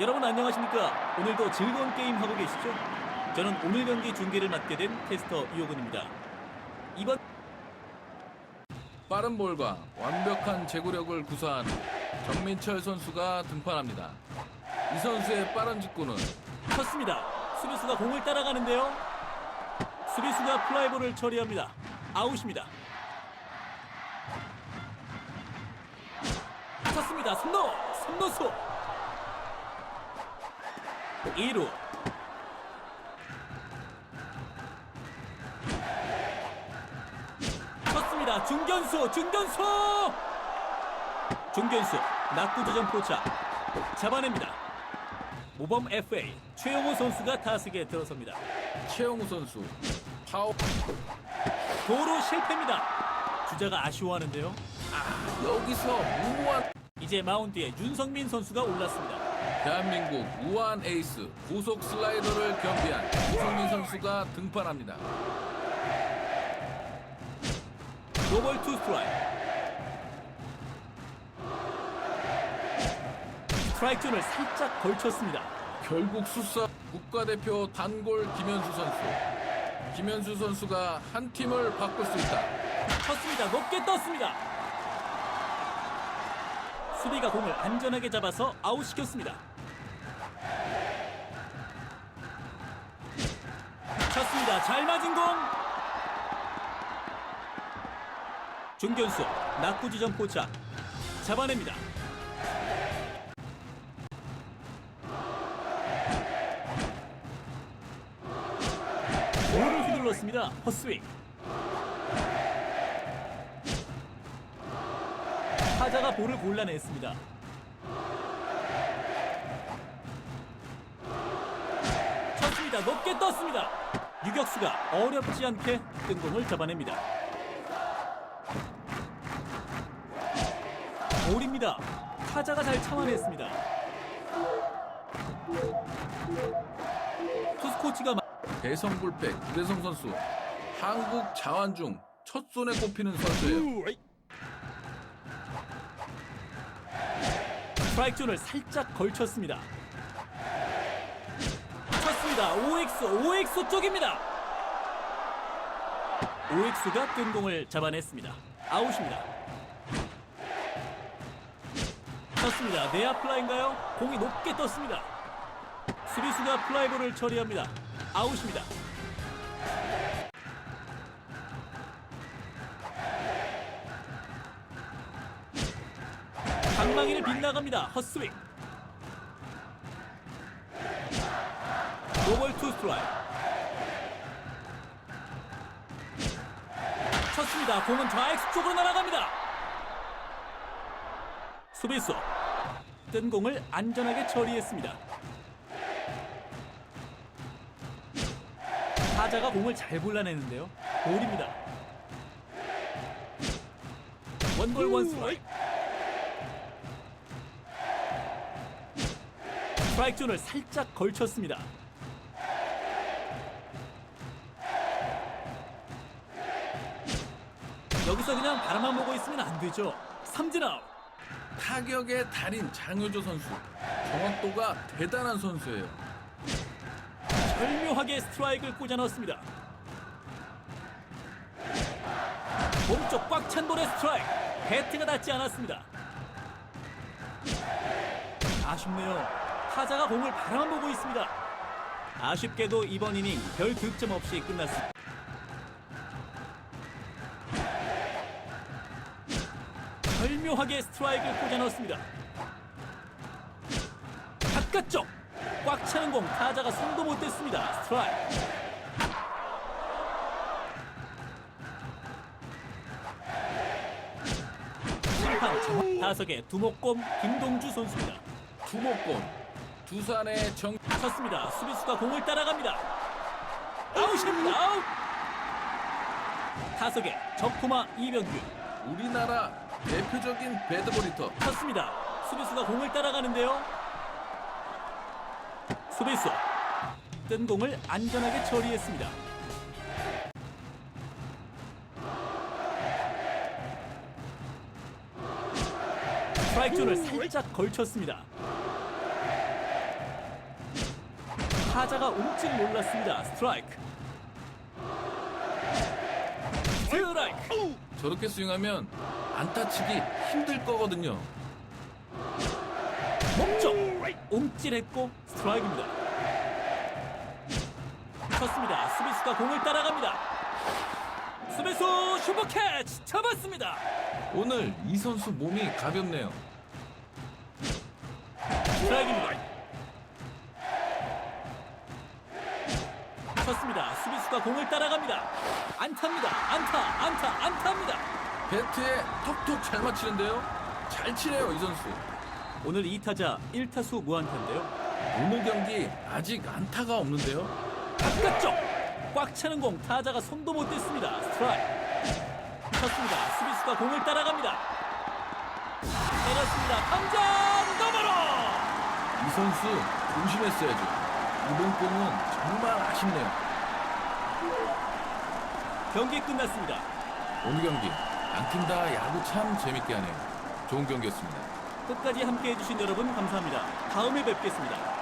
여러분 안녕하십니까? 오늘도 즐거운 게임 하고 계시죠? 저는 오늘 경기 중계를 맡게 된 캐스터 이호근입니다. 이번 빠른 볼과 완벽한 제구력을 구사하는 정민철 선수가 등판합니다. 이 선수의 빠른 직구는 쳤습니다. 수비수가 공을 따라가는데요. 수비수가 플라이볼을 처리합니다. 아웃입니다. 쳤습니다. 선노! 선노수! 2루 쳤습니다. 중견수! 중견수! 중견수 낙구지점 포착 잡아냅니다. 모범 FA 최영호 선수가 타석에 들어섭니다. 최영우 선수 파워 도로 실패입니다. 주자가 아쉬워하는데요. 여기서 무모한 이제 마운드에 윤성민 선수가 올랐습니다. 대한민국 우아한 에이스 고속 슬라이더를 겸비한 이성민 선수가 등판합니다. 노벌 투 스트라이크. 스트라이크 존을 살짝 걸쳤습니다. 결국 수사 국가대표 단골 김현수 선수. 김현수 선수가 한 팀을 바꿀 수 있다. 쳤습니다. 높게 떴습니다. 수비가 공을 안전하게 잡아서 아웃시켰습니다. 쳤습니다. 잘 맞은 공. 중견수 낙구 지점 포착 잡아냅니다. 볼을 휘둘렀습니다. 헛스윙. 타자가 볼을 골라냈습니다. 쳤습니다. 높게 떴습니다. 유격수가 어렵지 않게 뜬공을 잡아냅니다. 볼입니다. 타자가 잘 참아냈습니다. 투수 코치가 마- 대성 불백 구대성 선수. 한국 자완 중첫 손에 꼽히는 선수예요. 스트라이크 존을 살짝 걸쳤습니다. 쳤습니다. OX, OX 쪽입니다. OX가 뜬 공을 잡아냈습니다. 아웃입니다. 쳤습니다. 내야 플라인가요? 공이 높게 떴습니다. 수비수가 플라이볼을 처리합니다. 아웃입니다. 방망이를 빗나갑니다. 헛스윙. 노벌 투 스트라이크. 쳤습니다. 공은 좌익수 쪽으로 날아갑니다. 수비수. 뜬 공을 안전하게 처리했습니다. 타자가 공을 잘 골라내는데요. 볼입니다. 원볼 원스트라이크. 스트라이크 존을 살짝 걸쳤습니다. 여기서 그냥 바라만 보고 있으면 안 되죠. 삼진 아웃. 타격의 달인 장효조 선수. 정확도가 대단한 선수예요. 절묘하게 스트라이크를 꽂아 넣었습니다. 몸쪽 꽉 찬 볼의 스트라이크. 배트가 닿지 않았습니다. 아쉽네요. 타자가 공을 바라만 보고 있습니다. 아쉽게도 이번 이닝 별 득점 없이 끝났습니다. 절묘하게 스트라이크를 꽂아 넣었습니다. 바깥쪽 꽉 차는 공 타자가 손도 못 댔습니다. 스트라이크. 심판 타석의 두목곰 김동주 선수입니다. 두목권 두산의 정 쳤습니다. 수비수가 공을 따라갑니다. 아웃입니다. 아웃. 타석의 적토마 이병규 우리나라 대표적인 배드보리터 쳤습니다. 수비수가 공을 따라가는데요. 수비수 뜬 공을 안전하게 처리했습니다. 스트라이크 존을 살짝 걸쳤습니다. 타자가 옮질 몰랐습니다. 스트라이크. 스트라이크. 저렇게 스윙하면 안타 치기 힘들 거거든요. 몸쪽 옮찔했고 스트라이크입니다. 쳤습니다. 수비수가 공을 따라갑니다. 수비수 슈퍼캐치 잡았습니다. 오늘 이 선수 몸이 가볍네요. 스트라이크입니다. 쳤습니다. 수비수가 공을 따라갑니다. 안타입니다. 안타, 안타, 안타입니다. 배트에 톡톡 잘 맞히는데요. 잘 치네요 이 선수. 오늘 2타자 1타수 무안타인데요. 오늘 경기 아직 안타가 없는데요. 바깥쪽 꽉 차는 공 타자가 손도 못 댔습니다. 스트라이크. 쳤습니다. 수비수가 공을 따라갑니다. 때렸습니다. 감장 너머로 이 선수 조심했어야죠. 이번 공은 정말 아쉽네요. 경기 끝났습니다. 오늘 경기 양팀 다 야구 참 재밌게 하네요. 좋은 경기였습니다. 끝까지 함께 해 주신 여러분 감사합니다. 다음에 뵙겠습니다.